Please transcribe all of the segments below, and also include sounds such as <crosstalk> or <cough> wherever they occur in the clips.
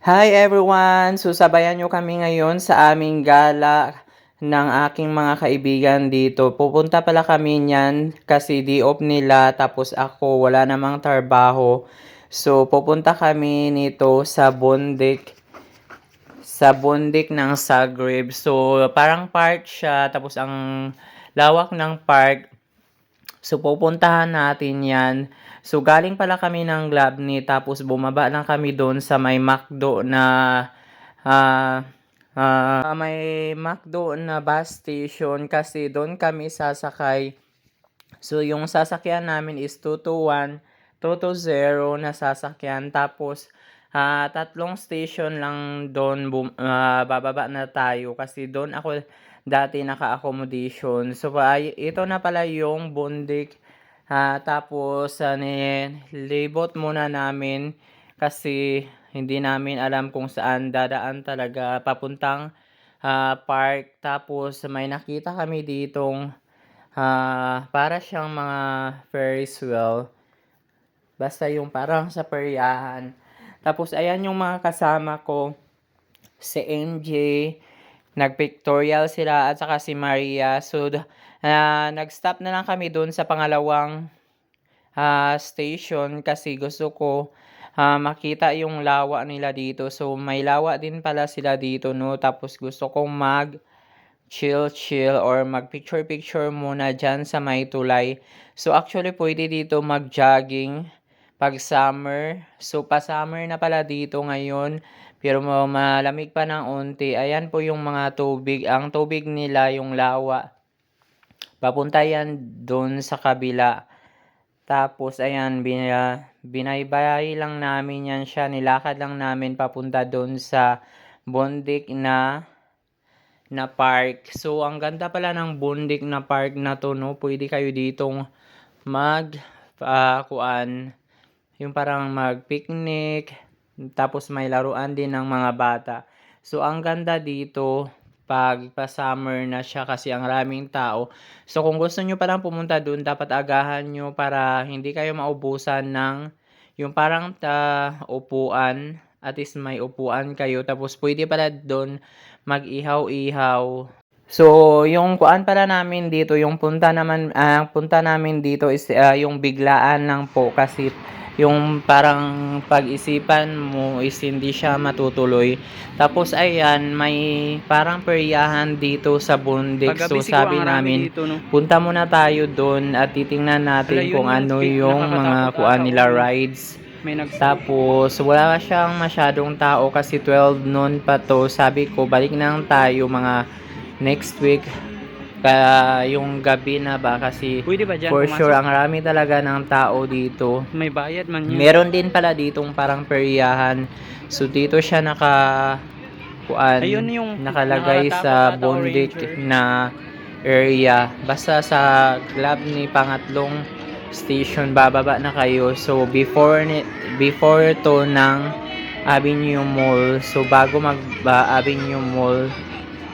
Hi everyone! Susabayan nyo kami ngayon sa aming gala ng aking mga kaibigan dito. Pupunta pala kami niyan kasi di off nila tapos ako wala namang trabaho. So pupunta kami nito sa Bondik sa Bondik ng Zagreb. So parang park siya tapos ang lawak ng park So, pupuntahan natin yan. So, galing pala kami ng Glabni, tapos bumaba lang kami doon sa may McDo na, ah, ah, may McDo na bus station kasi doon kami sasakay. So, yung sasakyan namin is 221, 220 na sasakyan. Tapos, ah, tatlong station lang doon bum- ah, bababa na tayo kasi doon ako dati naka-accommodation. So, ay, ito na pala yung Bundik. Ah, tapos, uh, nilibot muna namin kasi hindi namin alam kung saan dadaan talaga papuntang ah, park. Tapos, may nakita kami ditong ah, para siyang mga Ferris wheel. Basta yung parang sa peryahan. Tapos, ayan yung mga kasama ko. Si MJ, nag-pictorial sila at saka si Maria. So, uh, nag-stop na lang kami doon sa pangalawang uh, station kasi gusto ko uh, makita yung lawa nila dito. So, may lawa din pala sila dito, no? Tapos, gusto kong mag chill-chill or mag-picture-picture muna dyan sa may tulay. So, actually, pwede dito mag-jogging pag summer. So, pa-summer na pala dito ngayon. Pero malamig pa ng unti. Ayan po yung mga tubig. Ang tubig nila, yung lawa. Papunta yan doon sa kabila. Tapos, ayan, bin, binaybay lang namin yan siya. Nilakad lang namin papunta doon sa Bondik na na park. So, ang ganda pala ng Bondik na park na to, no? Pwede kayo ditong mag, uh, kuan, yung parang mag-picnic, tapos may laruan din ng mga bata. So, ang ganda dito, pag pa-summer na siya kasi ang raming tao. So, kung gusto nyo parang pumunta dun, dapat agahan nyo para hindi kayo maubusan ng yung parang ta upuan. At least may upuan kayo. Tapos, pwede pala doon mag-ihaw-ihaw. So, yung kuan pala namin dito, yung punta naman, uh, punta namin dito is uh, yung biglaan lang po kasi yung parang pag-isipan mo is hindi siya matutuloy. Tapos ayan, may parang peryahan dito sa Bundik. So sabi namin, dito, no? punta muna tayo doon at titingnan natin Ala, kung yung ano yung mga kuan nila rides. May Tapos, wala siyang masyadong tao kasi 12 noon pa to. Sabi ko, balik na tayo mga next week kaya yung gabi na ba kasi Pwede ba dyan for pumasok? sure ang rami talaga ng tao dito. May bayad man yun. Meron din pala ditong parang peryahan. So dito siya naka kuan Ayun yung nakalagay sa bondik na area. Basta sa club ni pangatlong station bababa na kayo. So before ni, before to ng Avenue Mall. So bago mag uh, Avenue Mall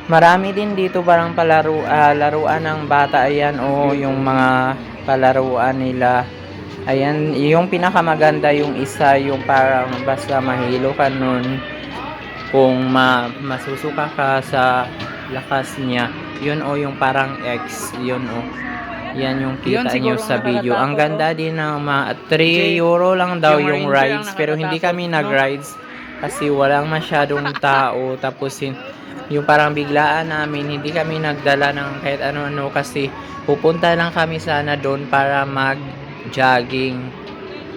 Marami din dito parang palaro, uh, laruan ng bata ayan o oh, yung mga palaruan nila. Ayan, yung pinakamaganda yung isa, yung parang basta mahilo ka nun kung ma masusuka ka sa lakas niya. Yun o oh, yung parang X, yun o. Oh. Yan yung kita nyo sa video. Ang ganda din ng mga 3 euro lang daw yung, yung rides pero hindi kami nag-rides kasi walang masyadong tao tapos yung parang biglaan namin, hindi kami nagdala ng kahit ano-ano kasi pupunta lang kami sana doon para mag-jogging.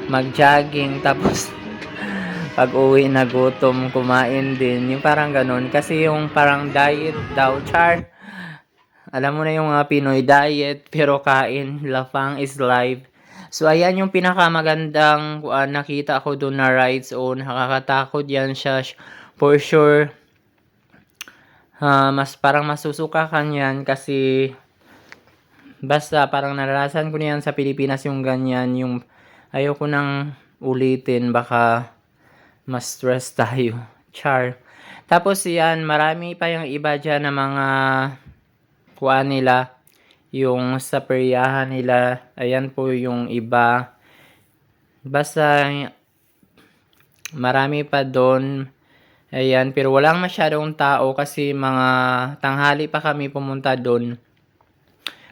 Mag-jogging <laughs> tapos pag uwi na gutom, kumain din. Yung parang ganun. Kasi yung parang diet daw, char. Alam mo na yung mga Pinoy diet, pero kain, lafang is life. So, ayan yung pinakamagandang uh, nakita ko doon na rides o nakakatakot yan siya. For sure, uh, mas parang masusuka ka niyan kasi basta parang naranasan ko niyan sa Pilipinas yung ganyan yung ayoko nang ulitin baka mas stress <laughs> tayo. Char. Tapos yan marami pa yung iba dyan na mga kuan nila yung sa peryahan nila ayan po yung iba. Basta marami pa doon Ayan, pero walang masyadong tao kasi mga tanghali pa kami pumunta doon.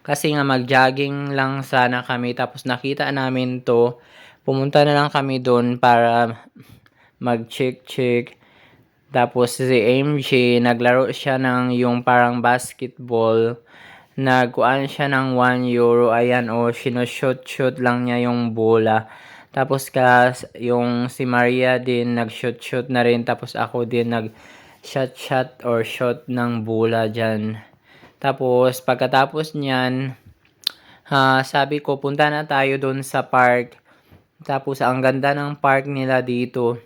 Kasi nga mag-jogging lang sana kami tapos nakita namin to. Pumunta na lang kami doon para mag-check-check. Tapos si MJ, naglaro siya ng yung parang basketball. Nagkuan siya ng 1 euro. Ayan, o, sinushoot-shoot lang niya yung bola. Tapos ka, yung si Maria din, nag-shoot-shoot na rin. Tapos ako din, nag-shot-shot or shot ng bola dyan. Tapos, pagkatapos niyan, ah, sabi ko, punta na tayo doon sa park. Tapos, ang ganda ng park nila dito.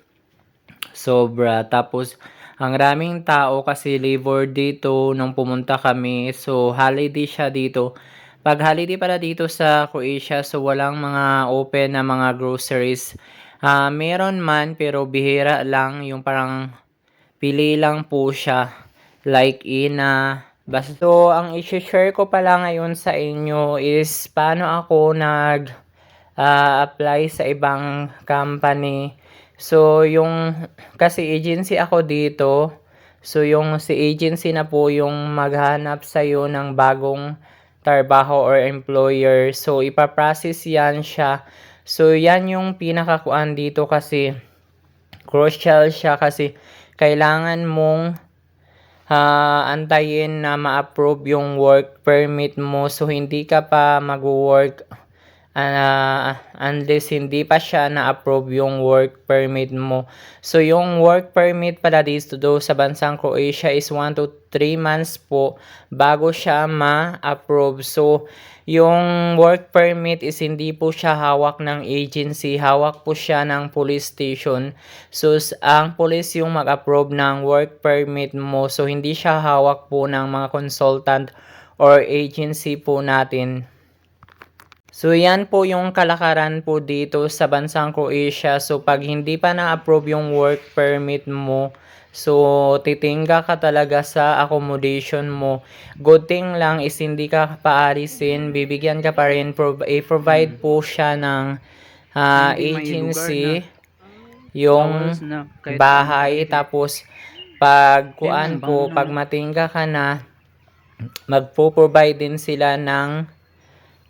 Sobra. Tapos, ang raming tao kasi labor dito nung pumunta kami. So, holiday siya dito. Pag holiday pala dito sa Croatia, so walang mga open na mga groceries. Ah, meron man pero bihira lang yung parang pili lang po siya. Like Ina. Basta so, ang i-share ko pala ngayon sa inyo is paano ako nag ah, apply sa ibang company. So, yung kasi agency ako dito. So, yung si agency na po yung maghanap sa'yo ng bagong trabaho or employer. So, ipaprocess yan siya. So, yan yung pinakakuan dito kasi crucial siya kasi kailangan mong ah, antayin na ma-approve yung work permit mo. So, hindi ka pa mag-work ah, unless hindi pa siya na-approve yung work permit mo. So, yung work permit pala dito do sa bansang Croatia is 1 to 3 months po bago siya ma-approve. So, yung work permit is hindi po siya hawak ng agency, hawak po siya ng police station. So, ang police yung mag-approve ng work permit mo. So, hindi siya hawak po ng mga consultant or agency po natin. So, yan po yung kalakaran po dito sa bansang Croatia. So, pag hindi pa na-approve yung work permit mo, so, titingga ka talaga sa accommodation mo. Good thing lang is hindi ka paalisin, bibigyan ka pa rin, prov- i-provide po siya ng may agency, yung bahay, tapos pag kuan po, pag matingga ka na, magpo-provide din sila ng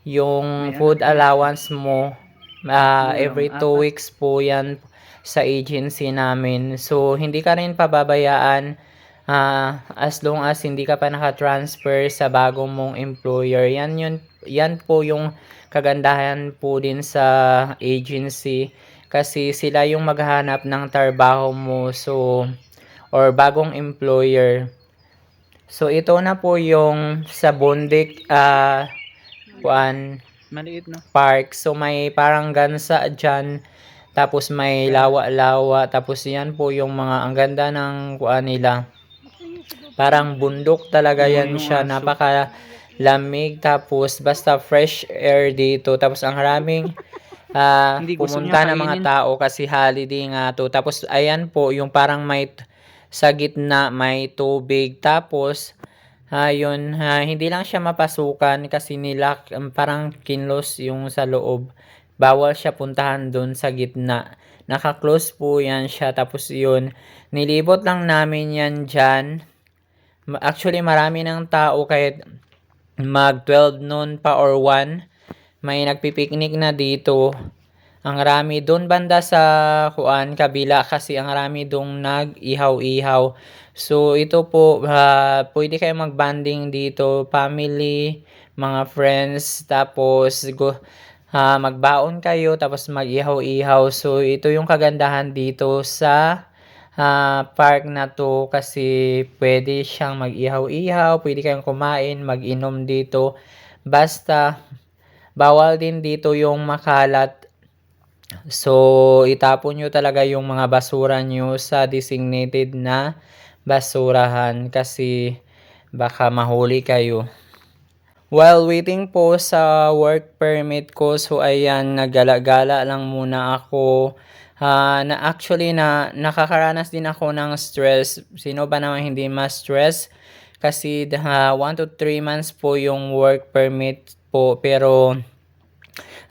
yung May food allowance mo Ano, every two weeks po yan sa agency namin. So, hindi ka rin pababayaan ah, as long as hindi ka pa naka-transfer sa bagong mong employer. Yan, yun, yan po yung kagandahan po din sa agency kasi sila yung maghahanap ng trabaho mo so or bagong employer. So ito na po yung sa Bondik ah kuan Maliit na. park. So may parang gansa dyan. Tapos may lawa-lawa. Tapos yan po yung mga ang ganda ng kuan nila. Parang bundok talaga yan siya. Napaka lamig. Tapos basta fresh air dito. Tapos ang maraming <laughs> ah, Hindi gusto pumunta na mga tao kasi holiday nga to. Tapos ayan po yung parang may sa gitna may tubig. Tapos Ayun, ha, hindi lang siya mapasukan kasi nila um, parang kinlos yung sa loob. Bawal siya puntahan doon sa gitna. Naka-close po yan siya. Tapos yun, nilibot lang namin yan dyan. Actually, marami ng tao kahit mag 12 noon pa or 1. May nagpipiknik na dito. Ang rami doon banda sa kuan kabila kasi ang rami doon nag-ihaw-ihaw. So ito po ah, pwede kayo mag-banding dito, family, mga friends, tapos go ah, magbaon kayo tapos mag-ihaw-ihaw. So ito yung kagandahan dito sa ah, park na to kasi pwede siyang mag-ihaw-ihaw, pwede kayong kumain, mag-inom dito. Basta bawal din dito yung makalat So, itapon nyo talaga yung mga basura nyo sa designated na basurahan kasi baka mahuli kayo. While waiting po sa work permit ko, so ayan, nagala-gala lang muna ako. Ah, na actually na nakakaranas din ako ng stress. Sino ba naman hindi ma-stress? Kasi 1 to 3 months po yung work permit po pero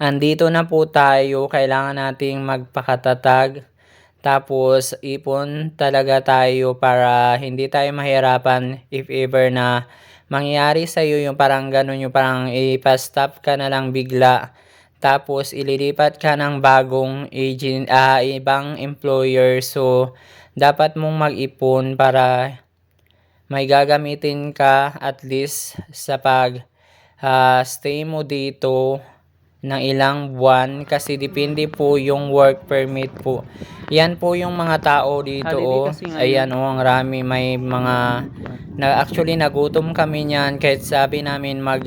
andito na po tayo, kailangan nating magpakatatag. Tapos ipon talaga tayo para hindi tayo mahirapan if ever na mangyari sa iyo yung parang ganun yung parang ipa-stop ka na lang bigla. Tapos ililipat ka ng bagong agent, ah, ibang employer. So dapat mong mag-ipon para may gagamitin ka at least sa pag ah, stay mo dito ng ilang buwan kasi depende po yung work permit po. Yan po yung mga tao dito oh. Ayan oh, ang rami. May mga na actually nagutom kami niyan. Kahit sabi namin mag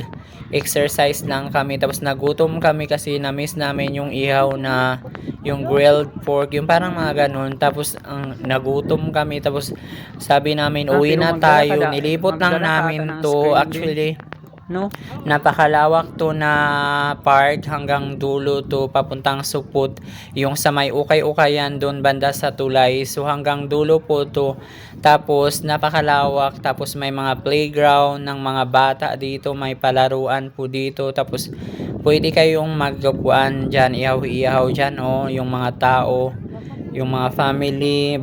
exercise lang kami. Tapos nagutom kami kasi na-miss namin yung ihaw na yung grilled pork yung parang mga ganun. Tapos ang nagutom kami. Tapos sabi namin uwi na tayo. nilipot lang namin to actually No? Napakalawak to na park hanggang dulo to papuntang Supot. Yung sa may ukay-ukayan doon banda sa Tulay. So hanggang dulo po to. Tapos napakalawak. Tapos may mga playground ng mga bata dito. May palaruan po dito. Tapos pwede kayong maggapuan dyan. Ihaw-ihaw dyan oh. Yung mga tao. Yung mga family.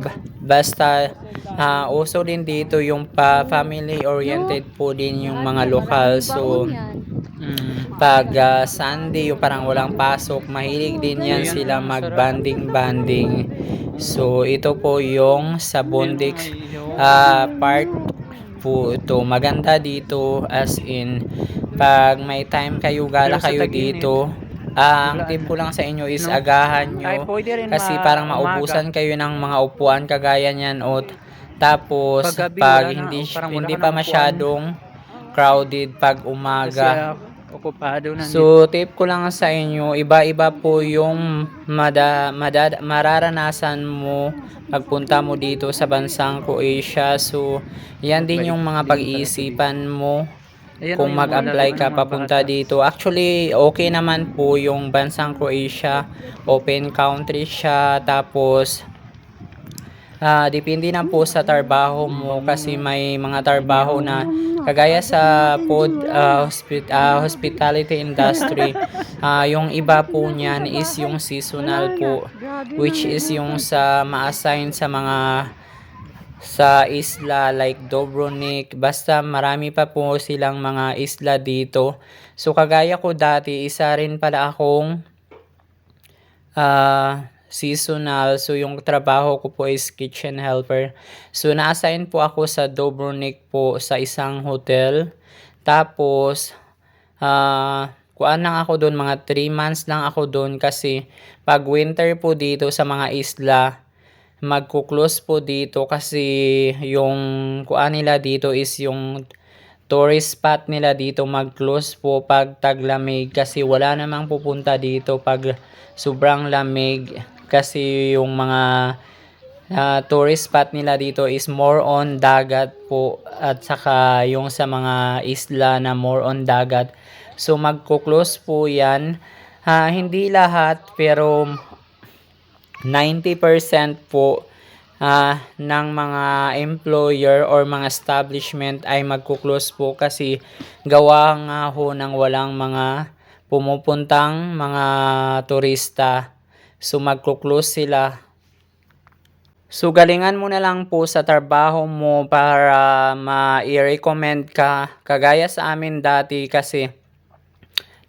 Ba- Basta ah uso din dito yung pa family oriented po din yung mga lokal. So Mm. pag ah, Sunday yung parang walang pasok, mahilig din yan sila mag-banding-banding. So ito po yung sa Bondix Ayun, ayun. ah part po ito. Maganda dito as in pag may time kayo gala kayo dito. Ah, ang tip ko lang sa inyo is No? agahan Ay, nyo. rin Kasi ma- parang umaga. maubusan kayo ng mga upuan kagaya niyan o tapos Paggabi, pag wala na, hindi o parang wala hindi ka pa ng upuan. masyadong crowded pag Kasi umaga. okupado na. So, tip ko lang sa inyo, iba-iba po yung mada, mada, mararanasan mo pagpunta mo dito sa bansang Croatia. So, yan din yung mga pag-iisipan mo Ayan, kung mag-apply ka papunta dito. Actually, okay naman po yung bansang Croatia. Open country siya. Tapos, ah depende na po sa trabaho mo kasi may mga trabaho na kagaya sa food ah, hospi- ah, hospitality industry <laughs> ah, yung iba po niyan is yung seasonal po which is yung sa ma-assign sa mga sa isla like Dobronik basta marami pa po silang mga isla dito so kagaya ko dati isa rin pala akong ah seasonal. So, yung trabaho ko po is kitchen helper. So, na-assign po ako sa Dobronik po sa isang hotel. Tapos, ah kuan lang ako doon, mga 3 months lang ako doon kasi pag winter po dito sa mga isla, magkuklose po dito kasi yung kuan nila dito is yung tourist spot nila dito mag-close po pag taglamig. Kasi wala namang pupunta dito pag sobrang lamig. Kasi yung mga ah, tourist spot nila dito is more on dagat po. At saka yung sa mga isla na more on dagat. So magko-close po yan. Ah, hindi lahat pero 90% po ah, ng mga employer or mga establishment ay magkuklose po kasi gawa nga ho ng walang mga pumupuntang mga turista. So magkuklose sila. So galingan mo na lang po sa trabaho mo para ma-recommend ka. Kagaya sa amin dati kasi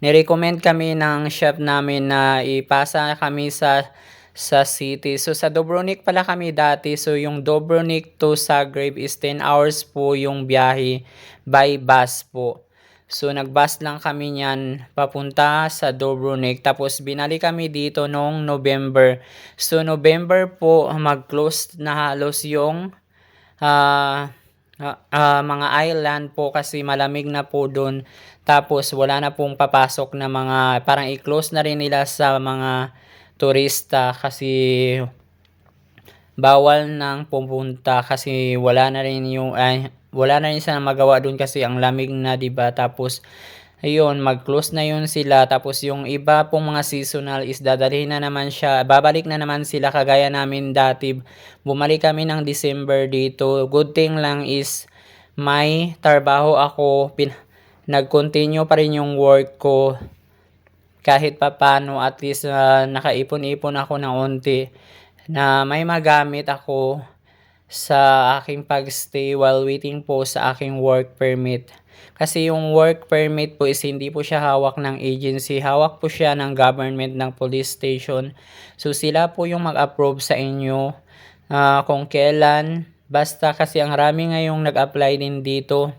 nirecommend kami ng chef namin na ipasa kami sa sa city. So sa Dobronik pala kami dati. So yung Dobronik to Zagreb is 10 hours po yung biyahe by bus po. So nagbus lang kami niyan papunta sa Dobronik. Tapos binali kami dito noong November. So November po mag-close na halos yung ah ah, ah, mga island po kasi malamig na po doon. Tapos wala na pong papasok na mga parang i-close na rin nila sa mga turista kasi bawal nang pupunta kasi wala na rin yung ay, wala na rin sila magawa doon kasi ang lamig na 'di ba? Tapos ayun mag-close na yun sila. Tapos yung iba pong mga seasonal is dadalhin na naman siya. Babalik na naman sila kagaya namin dati. Bumalik kami ng December dito. Good thing lang is may trabaho ako. Pin nag-continue pa rin yung work ko kahit papano at least ah, nakaipon-ipon ako ng onti na may magamit ako sa aking pagstay while waiting po sa aking work permit. Kasi yung work permit po is hindi po siya hawak ng agency, hawak po siya ng government ng police station. So sila po yung mag-approve sa inyo ah, kung kailan. Basta kasi ang rami ngayong nag-apply din dito.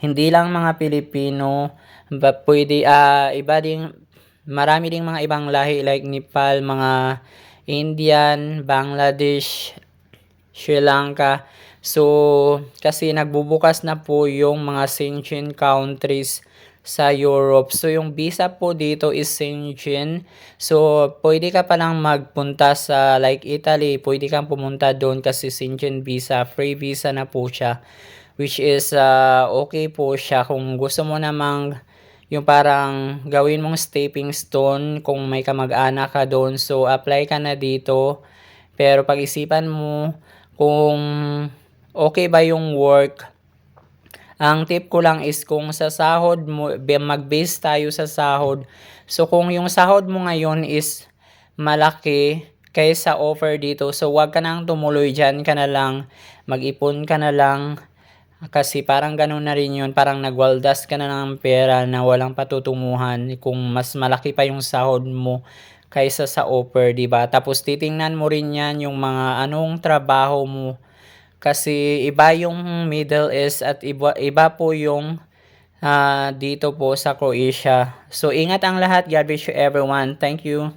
Hindi lang mga Pilipino, ba, pwede ah, iba ding marami ding mga ibang lahi like Nepal, mga Indian, Bangladesh, Sri Lanka. So, kasi nagbubukas na po yung mga Schengen countries sa Europe. So, yung visa po dito is Schengen. So, pwede ka palang magpunta sa like Italy. Pwede kang pumunta doon kasi Schengen visa. Free visa na po siya. Which is ah, okay po siya kung gusto mo namang yung parang gawin mong stepping stone kung may kamag-anak ka doon. So, apply ka na dito. Pero pag-isipan mo kung okay ba yung work. Ang tip ko lang is kung sa sahod mo, mag-base tayo sa sahod. So, kung yung sahod mo ngayon is malaki kaysa offer dito, so wag ka nang tumuloy dyan ka na lang, mag-ipon ka na lang, kasi parang ganun na rin yun, parang nagwaldas ka na ng pera na walang patutunguhan kung mas malaki pa yung sahod mo kaysa sa offer, 'di ba? Tapos titingnan mo rin 'yan yung mga anong trabaho mo. Kasi iba yung Middle East at iba, iba po yung ah, dito po sa Croatia. So ingat ang lahat. God bless you everyone. Thank you.